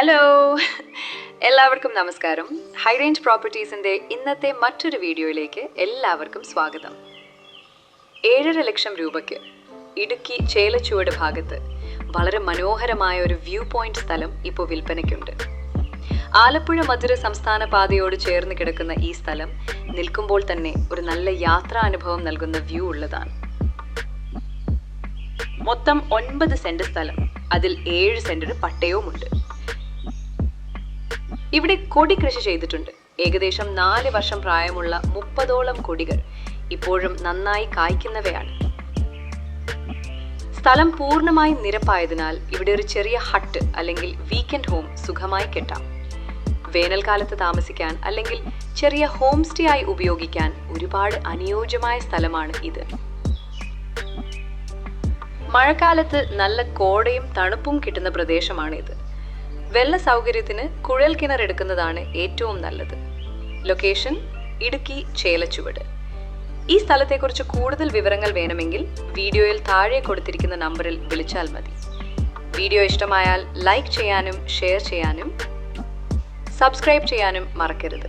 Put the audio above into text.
Hello എല്ലാവർക്കും നമസ്കാരം. High range പ്രോപ്പർട്ടീസിന്റെ ഇന്നത്തെ മറ്റൊരു വീഡിയോയിലേക്ക് എല്ലാവർക്കും സ്വാഗതം. ഏഴര ലക്ഷം രൂപയ്ക്ക് ഇടുക്കി ചേലച്ചുവട് ഭാഗത്ത് വളരെ മനോഹരമായ ഒരു വ്യൂ പോയിന്റ് സ്ഥലം ഇപ്പോൾ വിൽപ്പനയ്ക്കുണ്ട്. ആലപ്പുഴ മധുര സംസ്ഥാന പാതയോട് ചേർന്ന് കിടക്കുന്ന ഈ സ്ഥലം നിൽക്കുമ്പോൾ തന്നെ ഒരു നല്ല യാത്രാ അനുഭവം നൽകുന്ന വ്യൂ ഉള്ളതാണ്. മൊത്തം ഒൻപത് സെന്റ് സ്ഥലം. അതിൽ ഏഴ് സെന്റിന് പട്ടയവുമുണ്ട്. ഇവിടെ കൊടി കൃഷി ചെയ്തിട്ടുണ്ട്. ഏകദേശം നാല് വർഷം പ്രായമുള്ള മുപ്പതോളം കൊടികൾ ഇപ്പോഴും നന്നായി കായ്ക്കുന്നവയാണ്. സ്ഥലം പൂർണമായും നിരപ്പായതിനാൽ ഇവിടെ ഒരു ചെറിയ ഹട്ട് അല്ലെങ്കിൽ വീക്കെൻഡ് ഹോം സുഖമായി കെട്ടാം. വേനൽക്കാലത്ത് താമസിക്കാൻ അല്ലെങ്കിൽ ചെറിയ ഹോം സ്റ്റേ ആയി ഉപയോഗിക്കാൻ ഒരുപാട് അനുയോജ്യമായ സ്ഥലമാണ് ഇത്. മഴക്കാലത്ത് നല്ല കോടയും തണുപ്പും കിട്ടുന്ന പ്രദേശമാണിത്. വെള്ള സൗകര്യത്തിന് കുഴൽ കിണർ എടുക്കുന്നതാണ് ഏറ്റവും നല്ലത്. ലൊക്കേഷൻ ഇടുക്കി ചേലച്ചുവട്. ഈ സ്ഥലത്തെക്കുറിച്ച് കൂടുതൽ വിവരങ്ങൾ വേണമെങ്കിൽ വീഡിയോയിൽ താഴെ കൊടുത്തിരിക്കുന്ന നമ്പറിൽ വിളിച്ചാൽ മതി. വീഡിയോ ഇഷ്ടമായാൽ ലൈക്ക് ചെയ്യാനും ഷെയർ ചെയ്യാനും സബ്സ്ക്രൈബ് ചെയ്യാനും മറക്കരുത്.